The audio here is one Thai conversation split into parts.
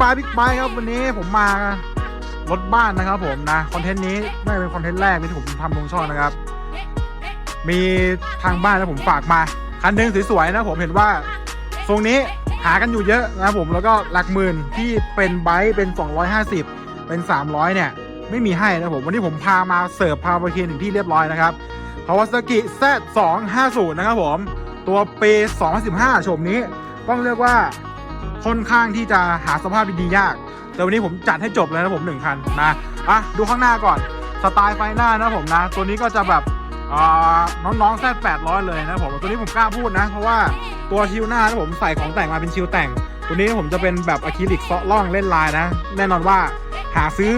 บายบิ๊กไบค์ครับวันนี้ผมมารถบ้านนะครับผมนะคอนเทนต์นี้น่าจะเป็นคอนเทนต์แรกที่ผมทำลงช่องนะครับ มีทางบ้านนะผมฝากมา คันหนึงสวยๆนะผมเห็นว่าทรงนี้หากันอยู่เยอะนะผมแล้วก็หลักหมื่นที่เป็นไบค์เป็น 250 เป็น 300 เนี่ย ไม่มีให้นะผมวันนี้ผมพามาเสิร์ฟพาไปเคียนถึงที่เรียบร้อยนะครับ Kawasaki Z250 นะครับผม ตัวปี 2015 ชมนี้ ต้องเรียกว่า ค่อนข้างที่จะหาสภาพดีๆยาก แต่วันนี้ผมจัดให้จบเลยนะผมหนึ่งคันนะอะดูข้างหน้าก่อนสไตล์ไฟหน้านะผมนะ ตัวนี้ก็จะแบบอ่าน้องๆแซด800เลยนะผมตัวนี้ผมกล้าพูดนะ เพราะว่าตัวชิวหน้านะผมใส่ของแต่งมาเป็นชิวแต่ง ตัวนี้ผมจะเป็นแบบอะคริลิกเซาะล่องเล่นลายนะ แน่นอนว่าหาซื้อ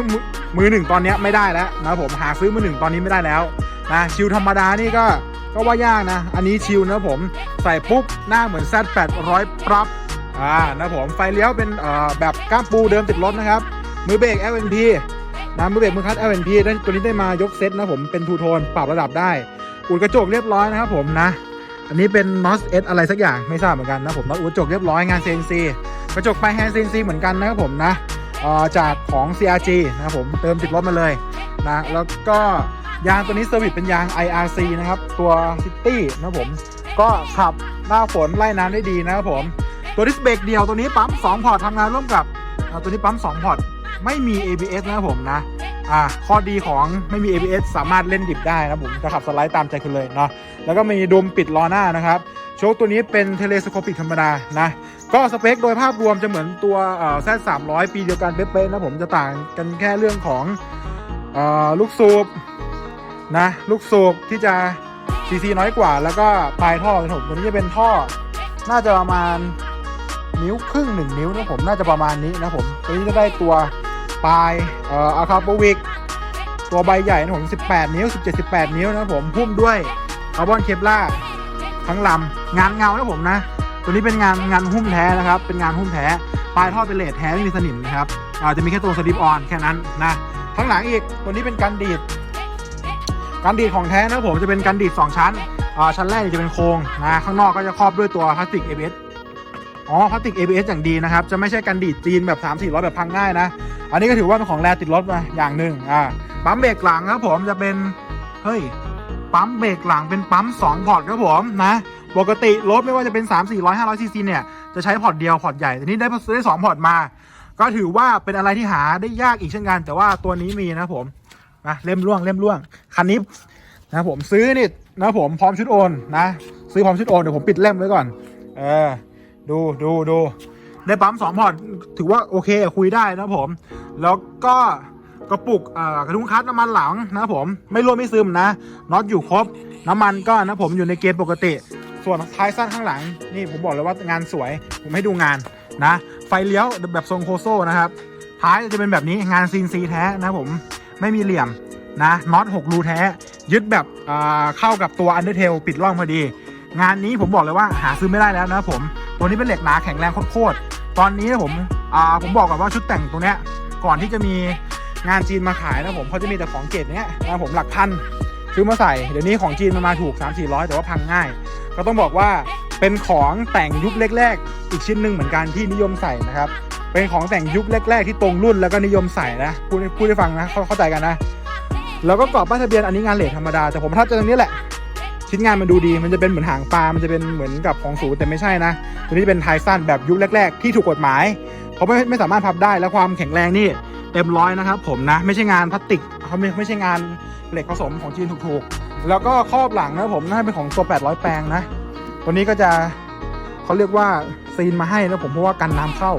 มือหนึ่งตอนนี้ไม่ได้แล้วนะผมหาซื้อมือหนึ่งตอนนี้ไม่ได้แล้วนะชิวธรรมดานี่ก็ก็ว่ายากนะ อันนี้ชิวนะผมใส่ปุ๊บหน้าเหมือน Z 800ปรับ อ่านะผมไฟเลี้ยวเป็นแบบก้ามปูเดิมติดรถนะครับ มือเบรก LNP นะมือเบรกมือคัด LNP ได้ตัวนี้ได้มายกเซตนะผมเป็นทูโทนปรับระดับได้ อุดกระจกเรียบร้อยนะครับผมนะ อันนี้เป็น NOS S อะไรสักอย่างไม่ทราบเหมือนกันนะผมน็อตอุดกระจกเรียบร้อยงาน CNC กระจกปแฮนด์ CNC เหมือนกันนะครับผมนะอ่อจากของ CRG นะครับผมเติมติดรถมาเลยนะแล้วก็ยางตัวนี้เซอร์วิสเป็นยาง IRC นะครับ ตัว City นะผม ก็ขับหน้าฝนไล่น้ำได้ดีนะครับผม ตัวดิสเบรกเดียวตัวนี้ปั๊ม2พอร์ตทำงานร่วมกับตัวนี้ปั๊ม2พอร์ตไม่มี ABS นะครับผมนะอ่าข้อดีของไม่มี ABS สามารถเล่นดิบได้นะผมจะขับสไลด์ตามใจคุณเลยเนาะแล้วก็มีดมปิดล้อหน้านะครับโชคตัวนี้เป็นเทเลสโคปิกธรรมดานะก็สเปคโดยภาพรวมจะเหมือนตัวแซดสามร้อยปีเดียวกันเป๊ะๆนะผมจะต่างกันแค่เรื่องของอลูกสูบนะลูกสูบที่จะซีซีน้อยกว่า แล้วก็ปลายท่อนะผมตัวนี้จะเป็นท่อน่าจะประมาณ นิ้วครึ่งหนึ่งนิ้วนะผมน่าจะประมาณนี้นะผมตัวนี้จะได้ตัวปลายเอ่ออะคาโปวิกตัวใบใหญ่นะผม 18 นิ้ว 17 18 นิ้วนะผมพุ่มด้วยคาร์บอนเคปล่าทั้งลำงานเงานะผมนะ ตัวนี้เป็นงานงานหุ้มแท้นะครับ เป็นงานหุ้มแท้ปลายท่อเป็นเลทแท้ไม่มีสนิมนะครับอาจจะมีแค่ตัวสลิปออนแค่นั้นนะข้างหลังอีกตัวนี้เป็นการดีดการดีดของแท้นะผมจะเป็นการดีดสองชั้นชั้นแรกจะเป็นโครงนะข้างนอกก็จะครอบด้วยตัวพลาสติก ABS อ๋อพลาสติก ABS อย่างดีนะครับ จะไม่ใช่กันดีดจีนแบบ 3 4 0 0 แบบพังง่ายนะ อันนี้ก็ถือว่าเป็นของแรติดรถมาอย่างหนึ่งอ่าปั๊มเบรกหลังครับผมจะเป็น เฮ้ย ปั๊มเบรกหลังเป็นปั๊ม 2 พอร์ตครับผมนะ ปกติรถไม่ว่าจะเป็น 3 4 0 0 500ซีซีเนี่ย จะใช้พอร์ตเดียวพอร์ตใหญ่แต่นี่ได้ได้สองพอร์ตมา ก็ถือว่าเป็นอะไรที่หาได้ยากอีกเช่นกัน แต่ว่าตัวนี้มีนะผมนะเล่มร่วงเล่มร่วงคันนี้นะผมซื้อนี่นะผมพร้อมชุดโอนนะ ซื้อพร้อมชุดโอนเดี๋ยวผมปิดเล่มไว้ก่อน เออ ดูดูดูได้ปั๊มสองพอร์ตถือว่าโอเคคุยได้นะผม แล้วก็กระปุกกระทุ้งคัดน้ำมันหลังนะผมไม่รั่วไม่ซึมนะน็อตอยู่ครบ น้ำมันก็นะผมอยู่ในเกณฑ์ปกติ ส่วนท้ายสั้นข้างหลัง นี่ผมบอกเลยว่างานสวย ผมให้ดูงานนะ ไฟเลี้ยวแบบทรงโคโซ่นะครับ ท้ายจะเป็นแบบนี้งานซีนซีแท้นะผมไม่มีเหลี่ยมนะน็อต6รูแท้ ยึดแบบเข้ากับตัวอันเดอร์เทลปิดร่องพอดี งานนี้ผมบอกเลยว่าหาซื้อไม่ได้แล้วนะผม ตัวนี้เป็นเหล็กหนาแข็งแรงโคตรๆตอนนี้ผมอ่าผมบอกก่อนว่าชุดแต่งตัวเนี้ยก่อนที่จะมีงานจีนมาขายนะผมเขาจะมีแต่ของเกรดเนี้ยนะผมหลักพันซื้อมาใส่เดี๋ยวนี้ของจีนมันมาถูก 3 4 0 0 แต่ว่าพังง่าย ก็ต้องบอกว่าเป็นของแต่งยุคแรก ๆ อีกชิ้นหนึ่งเหมือนกันที่นิยมใส่นะครับ เป็นของแต่งยุคแรก ๆ ที่ตรงรุ่นแล้วก็นิยมใส่นะพูดให้พูดให้ฟังนะเข้าเขาใจกันนะ แล้วก็กรอบป้ายทะเบียนอันนี้งานเลทธรรมดาแต่ผมประทับใจตรงนี้แหละ ชิ้นงานมันดูดี มันจะเป็นเหมือนหางปลา มันจะเป็นเหมือนกับของสูงแต่ไม่ใช่นะ ตัวนี้เป็นไทสั้นแบบยุคแรก ๆ ที่ถูกกฎหมาย เพราะไม่ไม่สามารถพับได้ และความแข็งแรงนี่เต็มร้อยนะครับผมนะ ไม่ใช่งานพลาสติกเขาไม่ไม่ใช่งานเหล็กผสมของจีนถูกๆ แล้วก็ครอบหลังนะผมน่าจะเป็นของตัว 800 แปลงนะ ตัวนี้ก็จะเขาเรียกว่าซีนมาให้นะผมเพราะว่ากันน้ำเข้า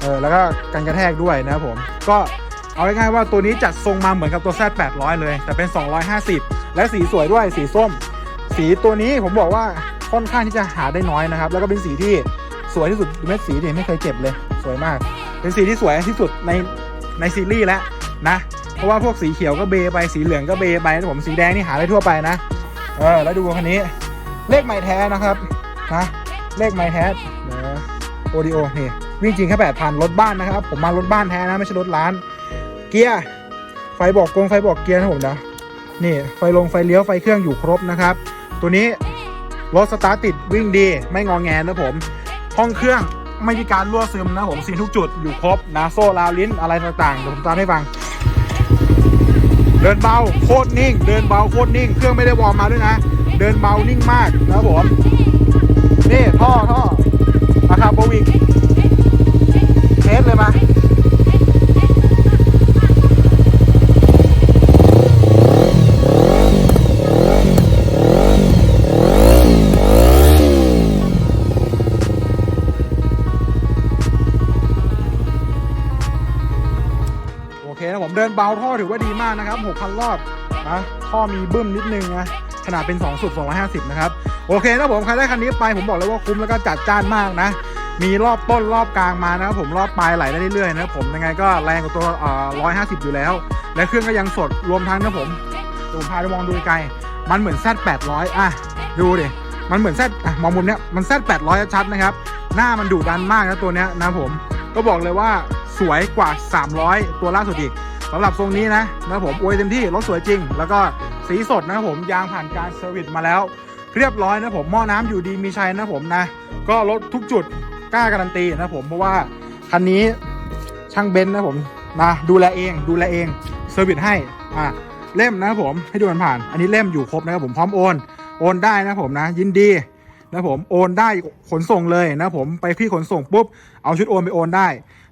เออแล้วก็กันกระแทกด้วยนะผม ก็เอาง่ายๆว่าตัวนี้จัดทรงมาเหมือนกับตัว Z 800 เลย แต่เป็น 250 และสีสวยด้วยสีส้ม สีตัวนี้ผมบอกว่าค่อนข้างที่จะหาได้น้อยนะครับ แล้วก็เป็นสีที่สวยที่สุดเม็ดสีเนี่ยไม่เคยเก็บเลย สวยมาก เป็นสีที่สวยที่สุดในในซีรีส์แล้วนะ เพราะว่าพวกสีเขียวก็เบไปสีเหลืองก็เบไปนะผมสีแดงนี่หาได้ทั่วไปนะ เออแล้วดูคันนี้ เลขไม้แท้นะครับนะเลขไม้แท้เดี๋ยวโอดิโอนี่วิ่งจริงแค่แปดพันรถบ้านนะครับ ผมมารถบ้านแท้นะไม่ใช่รถร้าน เกียร์ไฟบอกกงไฟบอกเกียร์นะผมนะนี่ไฟลงไฟเลี้ยวไฟเครื่องอยู่ครบนะครับ ตัวนี้รถสตาร์ติดวิ่งดี ไม่งอแงนะผม ห้องเครื่องไม่มีการรั่วซึมนะผมซีนทุกจุดอยู่ครบนะโซ่ราวลิ้นอะไรต่างๆเดี๋ยวผมตามให้ฟัง เดินเบาโคตรนิ่ง เดินเบาโคตรนิ่ง เครื่องไม่ได้วอร์มมาด้วยนะ เดินเบานิ่งมากนะผม นี่ท่อท่ออาคาโบวิกเทสเลยมา เบาท่อถือว่าดีมากนะครับ 6,000 รอบนะท่อมีบึ้มนิดนึงนะขนาดเป็น 2สุด250 นะครับ โอเคนะผมใครได้คันนี้ไปผมบอกเลยว่าคุ้มแล้วก็จัดจ้านมากนะ มีรอบต้นรอบกลางมานะครับผมรอบปลายไหลได้เรื่อยๆนะผมยังไงก็แรงกว่าตัวเอ่อ150อยู่แล้ว และเครื่องก็ยังสดรวมทั้งนะผมผมพาไปมองดูไกลมันเหมือน Z 800อะดูดิมันเหมือน Z อะมองมุมเนี้ยมัน Z 800ชัดนะครับ หน้ามันดุดันมากนะตัวเนี้ยนะผมก็บอกเลยว่าสวยกว่า 300 ตัวล่าสุดอีก สำหรับทรงนี้นะนะผมอวยเต็มที่รถสวยจริง แล้วก็สีสดนะครับผมยางผ่านการเซอร์วิสมาแล้ว เรียบร้อยนะผมหม้อน้ำอยู่ดีมีชัยนะผมนะ ก็รถทุกจุดกล้าการันตีนะผมเพราะว่าคันนี้ช่างเบนซ์นะผมนะดูแลเองดูแลเองเซอร์วิสให้อะเล่มนะครับผมให้ดูมันผ่าน อันนี้เล่มอยู่ครบนะครับผมพร้อมโอน โอนได้นะผมนะ ยินดีนะผมโอนได้ขนส่งเลยนะผมไปพี่ขนส่งปุ๊บเอาชุดโอนไปโอนได้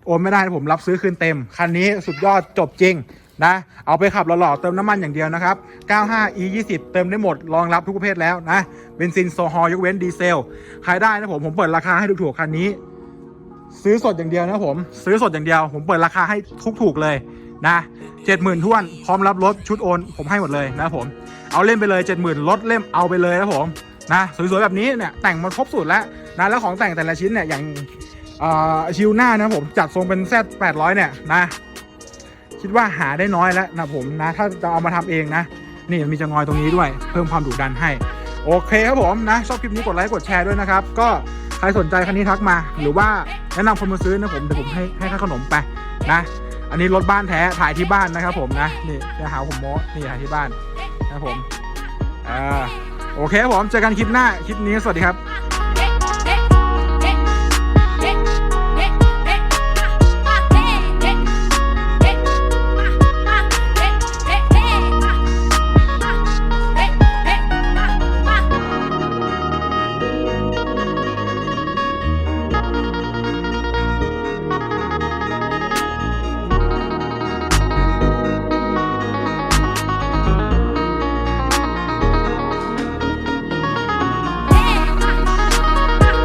โอนไม่ได้ผมรับซื้อคืนเต็ม คันนี้สุดยอดจบจริงนะ เอาไปขับหล่อๆเติมน้ำมันอย่างเดียวนะครับ 95 e 20เติมได้หมด รองรับทุกประเภทแล้วนะเบนซินโซฮอลยกเว้นดีเซล ใครได้นะผม ผมเปิดราคาให้ถูกๆคันนี้ ซื้อสดอย่างเดียวนะผม ซื้อสดอย่างเดียว ผมเปิดราคาให้ถูกๆเลยนะเจ็ดหมื่นท้วนพร้อมรับรถชุดโอน ผมให้หมดเลยนะผม เอาเล่มไปเลยเจ็ดหมื่นลดเล่มเอาไปเลยนะผมนะสวยๆแบบนี้เนี่ยแต่งมาครบสูตรแล้วนะแล้วของแต่งแต่ละชิ้นเนี่ยอย่าง ชิวหน้านะผมจัดทรงเป็น Z 800เนี่ยนะ คิดว่าหาได้น้อยแล้วนะผมนะ ถ้าจะเอามาทำเองนะ นี่มีจะงอยตรงนี้ด้วย เพิ่มความดุดันให้ โอเคครับผมนะ ชอบคลิปนี้กดไลค์กดแชร์ด้วยนะครับ ก็ใครสนใจคันนี้ทักมา หรือว่าแนะนำคนมาซื้อนะผมเดี๋ยวผมให้ให้ค่าขนมไปนะ อันนี้รถบ้านแท้ถ่ายที่บ้านนะครับ ผมนะนี่จะหาผมโม้นี่ถ่ายที่บ้านนะครับผมอ่าโอเคครับผมเจอกันคลิปหน้าคลิปนี้สวัสดีครับ